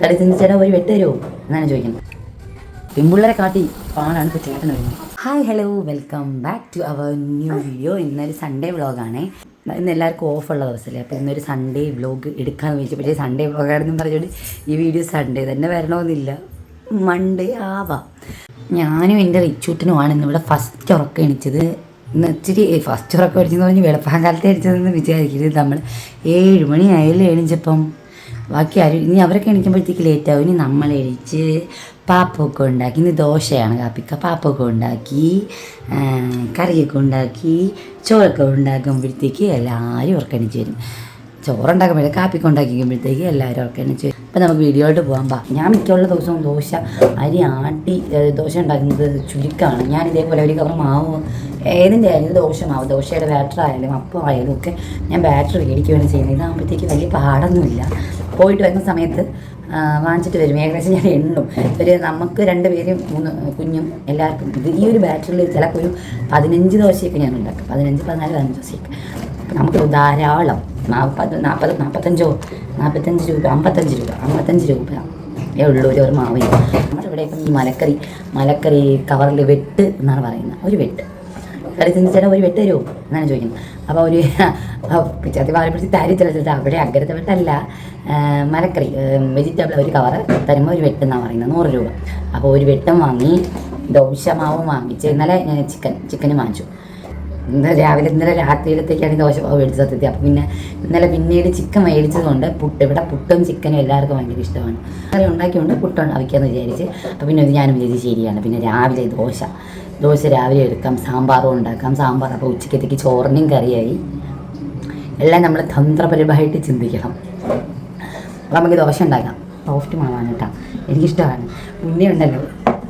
ചെന്ന് ചേട്ടാ ഒരു വെട്ട് തരുമോ എന്നാണ് ചോദിക്കുന്നത്. പെൺപിള്ളേരെ കാട്ടി പാടാണ് ഇപ്പോൾ ചേട്ടൻ വരുന്നത്. Hi hello welcome back to our new video ഇന്നൊരു സൺഡേ വ്ളോഗാണേ ഇന്ന് എല്ലാവർക്കും ഓഫുള്ള ദിവസമല്ലേ അപ്പോൾ ഇന്നൊരു സൺഡേ വ്ളോഗ് എടുക്കാമെന്ന് വെച്ചു പക്ഷേ സൺഡേ വ്ളോഗാണെന്നും പറഞ്ഞുകൊണ്ട് ഈ വീഡിയോ സൺഡേ തന്നെ വരണമെന്നില്ല. മൺഡേ ആവാം. ഞാനും എന്റെ റിച്ചൂട്ടിനുമാണ് ഇന്നിവിടെ ഫസ്റ്റ് ഉറക്കം എണിച്ചത്. ഇച്ചിരി ഫസ്റ്റ് ഉറക്കം അടിച്ചെന്ന് പറഞ്ഞ് വെളുപ്പാങ്കാലത്തെ അടിച്ചതെന്ന് വിചാരിക്കരുത്. നമ്മൾ ഏഴ് മണിയായാലും എണിച്ചപ്പം. ബാക്കി ആരും ഇനി അവരൊക്കെ എണീക്കുമ്പോഴത്തേക്ക് ലേറ്റാവും ഇനി നമ്മൾ എഴിച്ച് പാപ്പൊക്കെ ഉണ്ടാക്കി ഇന്ന് ദോശയാണ് കാപ്പിക്ക. പാപ്പൊക്കെ ഉണ്ടാക്കി കറിയൊക്കെ ഉണ്ടാക്കി ചോറൊക്കെ ഉണ്ടാക്കുമ്പോഴത്തേക്ക് എല്ലാവരും ഉറക്കണിച്ച് വരും. ചോറുണ്ടാക്കുമ്പോഴേ കാപ്പിക്ക് ഉണ്ടാക്കിക്കുമ്പോഴത്തേക്ക് എല്ലാവരും ഉറക്കണിച്ച് വരും. അപ്പം നമുക്ക് വീഡിയോയിട്ട് പോകാം പാ ഞാൻ മിക്കുള്ള ദിവസവും ദോശ അരി ആട്ടി ദോശ ഉണ്ടാക്കുന്നത് ചുരുക്കമാണ് ഞാൻ ഇതേപോലെ ഒരു കവർ മാവ് ഏതിന്റെ ആയാലും ദോശ മാവ് ദോശയുടെ ബാറ്റർ ആയാലും അപ്പം ആയാലും ഒക്കെ ഞാൻ ബാറ്റർ മേടിക്കുകയാണ് ചെയ്യുന്നത്. ഇതാകുമ്പോഴത്തേക്ക് വലിയ പാടൊന്നുമില്ല. പോയിട്ട് വരുന്ന സമയത്ത് വാങ്ങിച്ചിട്ട് വരും. ഏകദേശം ഞാൻ എണ്ണും. ഒരു നമുക്ക് രണ്ട് പേരും മൂന്ന് കുഞ്ഞും എല്ലാവർക്കും ഇത് ഈ ഒരു ബാറ്ററിൽ ചിലപ്പോൾ ഒരു പതിനഞ്ച് ദോശയൊക്കെ ഞാൻ ഉണ്ടാക്കും. പതിനഞ്ച് പതിനാല് പതിനഞ്ച് ദോശയൊക്കെ. നമുക്ക് ധാരാളം. നാൽപ്പത് നാൽപ്പത് നാൽപ്പത്തഞ്ചോ നാൽപ്പത്തഞ്ച് രൂപ അമ്പത്തഞ്ച് രൂപ അമ്പത്തഞ്ച് രൂപ. ഏ ഉള്ളൂ ഒരു ഒരു മാവിന് നമ്മുടെ ഇവിടെയൊക്കെ ഈ മലക്കറി മലക്കറി കവറിൽ വെട്ട് എന്നാണ് പറയുന്നത്. ഒരു വെട്ട്. കറി ചേട്ടാ ഒരു വെട്ട് തരുമോ എന്നാണ് ചോദിക്കുന്നത്. അപ്പോൾ ഒരു പിച്ചാത്തി പാലപ്പെടുത്തി താരി ചിലച്ചിട്ട് അവിടെ അഗ്രത്തെ വെട്ടല്ല. മലക്കറി വെജിറ്റബിൾ ഒരു കവറ് തരുമ്പോൾ ഒരു വെട്ട് എന്നാണ് പറയുന്നത്. നൂറ് രൂപ. അപ്പോൾ ഒരു വെട്ടം വാങ്ങി ദോശ മാവും വാങ്ങിച്ച്. ഇന്നലെ ചിക്കൻ ചിക്കനും വാങ്ങിച്ചു. ഇന്നലെ രാവിലെ ഇന്നലെ രാത്രിയിലത്തേക്കാണ് ദോശ മാവ് മേടിച്ചത് സത്യത്തിൽ. അപ്പം പിന്നെ ഇന്നലെ പിന്നീട് ചിക്കൻ മേടിച്ചതുകൊണ്ട് പുട്ട് ഇവിടെ പുട്ടും ചിക്കനും എല്ലാവർക്കും ഭയങ്കര ഇഷ്ടമാണ്. അങ്ങനെ ഉണ്ടാക്കിക്കൊണ്ട് പുട്ട് ഉണ്ടാക്കിയെന്ന് വിചാരിച്ച്. അപ്പം പിന്നെ ഇത് ഞാനും വിചാരിച്ച് ശരിയാണ്. പിന്നെ രാവിലെ ദോശ. ദോശ രാവിലെ എടുക്കാം സാമ്പാറും ഉണ്ടാക്കാം. സാമ്പാർ അപ്പോൾ ഉച്ചക്കത്തേക്ക് ചോറിനും കറിയായി. എല്ലാം നമ്മൾ തന്ത്രപരമായിട്ട് ചിന്തിക്കണം. അപ്പം നമുക്ക് ദോശ ഉണ്ടാക്കാം. സോഫ്റ്റ് മാവാണ് കേട്ടോ. എനിക്കിഷ്ടമാണ്. മുന്നേ ഉണ്ടല്ലോ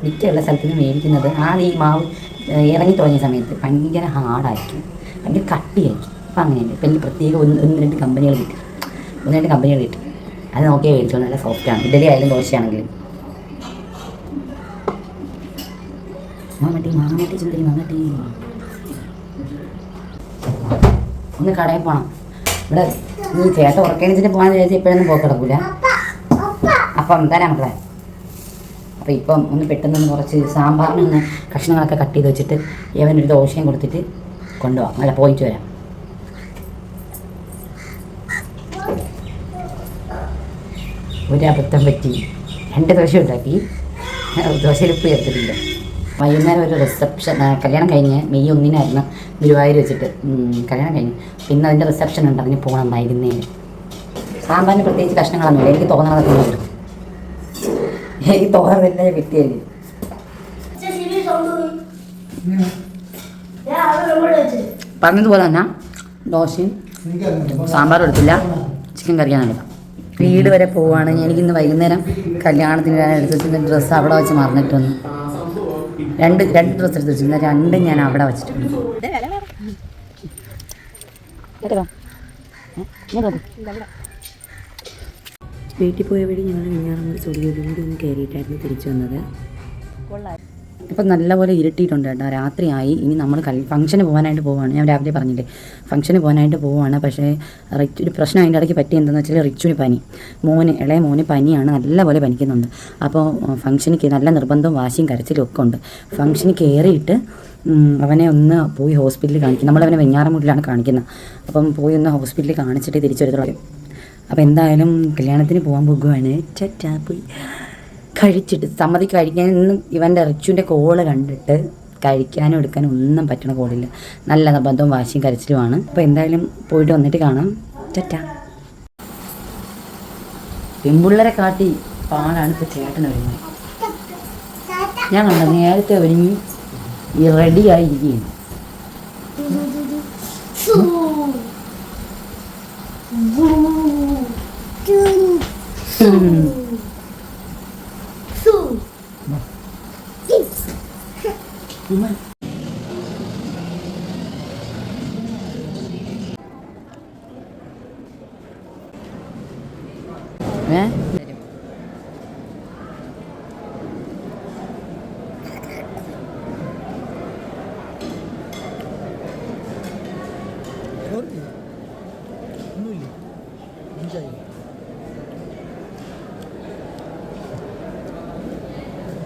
മിക്കുള്ള സ്ഥലത്ത് നിന്ന് മേടിക്കുന്നത്. ആ ഈ മാവ് ഇറങ്ങി തുടങ്ങിയ സമയത്ത് ഭയങ്കര ഹാർഡായിരിക്കും ഭയങ്കര കട്ടിയായിരിക്കും. അപ്പം അങ്ങനെയുണ്ട്. ഇപ്പം എനിക്ക് പ്രത്യേകം ഒന്ന് ഒന്ന് രണ്ട് കമ്പനികൾ കിട്ടും. ഒന്ന് രണ്ട് കമ്പനികൾ കിട്ടും. അത് നോക്കിയാൽ മേടിച്ചോ. നല്ല സോഫ്റ്റാണ് ഇഡലി ആയാലും ദോശയാണെങ്കിലും. മാമട്ടി മാമട്ടി ചുന്തരി മാമട്ടി. ഒന്ന് കടയിൽ പോകണം ഇവിടെ നീ ചേട്ട ഉറക്കണിച്ചിട്ട് പോകാൻ ചേച്ചി ഇപ്പോഴൊന്നും പോക്കിടക്കൂല അപ്പം തരാം മക്കളെ. അപ്പം ഇപ്പം ഒന്ന് പെട്ടെന്ന് കുറച്ച് സാമ്പാറിന് ഒന്ന് കഷ്ണങ്ങളൊക്കെ കട്ട് ചെയ്ത് വെച്ചിട്ട് ഏവനൊരു ദോശയും കൊടുത്തിട്ട് കൊണ്ടുപോകാം അല്ല പോയിട്ട് വരാം. ഒരു അബദ്ധം പറ്റി. രണ്ട് ദോശ ഉണ്ടാക്കി. ദോശയിൽ ഉപ്പ് ചേർത്തിട്ടില്ല വൈകുന്നേരം ഒരു റിസപ്ഷൻ കല്യാണം കഴിഞ്ഞ് മെയ് ഒന്നിനായിരുന്നു ഗുരുവായൂർ വെച്ചിട്ട്. കല്യാണം കഴിഞ്ഞ്. പിന്നെ അതിന്റെ റിസപ്ഷൻ ഉണ്ട്. അതിന് പോകണം വൈകുന്നേരം സാമ്പാറിന് പ്രത്യേകിച്ച് കഷ്ണങ്ങളൊന്നുമില്ല. എനിക്ക് തോന്നണതൊക്കെ ഉണ്ട് തോഹർ തന്നെ കിട്ടിയത് പറഞ്ഞതുപോലെ തന്നെ ദോശയും സാമ്പാറും എടുത്തില്ല. ചിക്കൻ കറിയാണ് എടുക്കാം വീട് വരെ പോവുകയാണ് എനിക്കിന്ന് വൈകുന്നേരം കല്യാണത്തിന് ഞാൻ എടുത്ത് വെച്ചിരുന്ന ഡ്രസ്സ് അവിടെ വെച്ച് മറന്നിട്ട് വന്നു രണ്ട് രണ്ട് ഡ്രസ്സ് എടുത്ത് വെച്ചിരുന്ന രണ്ടും ഞാൻ അവിടെ വെച്ചിട്ടുണ്ട്. വീട്ടിൽ പോയ വഴി ഞങ്ങൾ മിഞ്ഞാറമ്മൂർ സ്റ്റുഡിയോയിലും കൂടി ഒന്ന് കയറിയിട്ടായിരുന്നു തിരിച്ചു വന്നത്. ഇപ്പം നല്ലപോലെ ഇരുട്ടിയിട്ടുണ്ട് കേട്ടോ. രാത്രിയായി. ഇനി നമ്മൾ കൽ ഫംഗ്ഷന് പോകാനായിട്ട് പോവുകയാണ് ഞാൻ രാവിലെ പറഞ്ഞില്ലേ? ഫംഗ്ഷന് പോകാനായിട്ട് പോവുകയാണ് പക്ഷേ റിച്ച് പ്രശ്നം അതിന്റെ ഇടയ്ക്ക് പറ്റി എന്താണെന്ന് വെച്ചാൽ റിച്ചുവിന് പനി. മോന് ഇളയ മോന് പനിയാണ്. നല്ലപോലെ പനിക്കുന്നുണ്ട്. അപ്പോൾ ഫംഗ്ഷന് കേ- നല്ല നിർബന്ധവും വാശിയും കരച്ചിലും ഒക്കെ ഉണ്ട്. ഫംഗ്ഷന് കയറിയിട്ട് അവനെ ഒന്ന് പോയി ഹോസ്പിറ്റലിൽ കാണിക്കും. നമ്മളവനെ വെഞ്ഞാറമൂട്ടിലാണ് കാണിക്കുന്നത്. അപ്പം പോയി ഒന്ന് ഹോസ്പിറ്റലിൽ കാണിച്ചിട്ട് തിരിച്ചു വരത്തുള്ളൂ അപ്പോൾ എന്തായാലും കല്യാണത്തിന് പോകാൻ പോകുവാണ്. ചറ്റാ പോയി. കഴിച്ചിട്ട് സമ്മതി കഴിക്കാനൊന്നും ഇവന്റെ റിച്ചുവിന്റെ കോൾ കണ്ടിട്ട് കഴിക്കാനും എടുക്കാനും ഒന്നും പറ്റണ കോളില്ല. നല്ല നിർബന്ധവും വാശിയും കരച്ചിലുമാണ്. അപ്പോൾ എന്തായാലും പോയിട്ട് വന്നിട്ട് കാണാം. ചറ്റാ. പെൺപിള്ളേരെ കാട്ടി പാടാണ് ഇപ്പോൾ ചേട്ടൻ ഒരുങ്ങി ഞാൻ കണ്ട നേരത്തെ ഒരുങ്ങി ഈ റെഡിയായി ഇരിക്കുന്നു ഉം. ഏ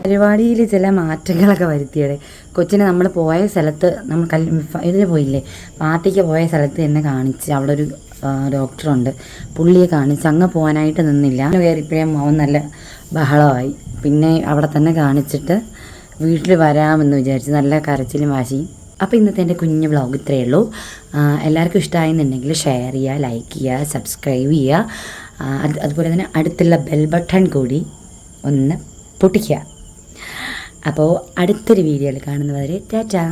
പരിപാടിയിൽ ചില മാറ്റങ്ങളൊക്കെ വരുത്തിയത് കൊച്ചിനെ നമ്മൾ പോയ സ്ഥലത്ത് നമ്മൾ കൽ ഇതിന് പോയില്ലേ? പാർട്ടിക്ക് പോയ സ്ഥലത്ത് എന്നെ കാണിച്ച് അവിടെ ഒരു ഡോക്ടറുണ്ട്. പുള്ളിയെ കാണിച്ച് അങ്ങ് പോകാനായിട്ട് നിന്നില്ല. കയറിപ്പോഴും അവൻ നല്ല ബഹളമായി. പിന്നെ അവിടെ തന്നെ കാണിച്ചിട്ട് വീട്ടിൽ വരാമെന്ന് വിചാരിച്ച് നല്ല കരച്ചിലും വാശിയും. അപ്പോൾ ഇന്നത്തെ എന്റെ കുഞ്ഞ് വ്ളോഗ് ഇത്രയേ ഉള്ളൂ. എല്ലാവർക്കും ഇഷ്ടമായെന്നുണ്ടെങ്കിൽ ഷെയർ ചെയ്യുക ലൈക്ക് ചെയ്യുക സബ്സ്ക്രൈബ് ചെയ്യുക. അതുപോലെ തന്നെ അടുത്തുള്ള ബെൽ ബട്ടൺ കൂടി ഒന്ന് പൊട്ടിക്കുക. അപ്പോൾ അടുത്തൊരു വീഡിയോയിൽ കാണുന്നവരെ ടാറ്റാ.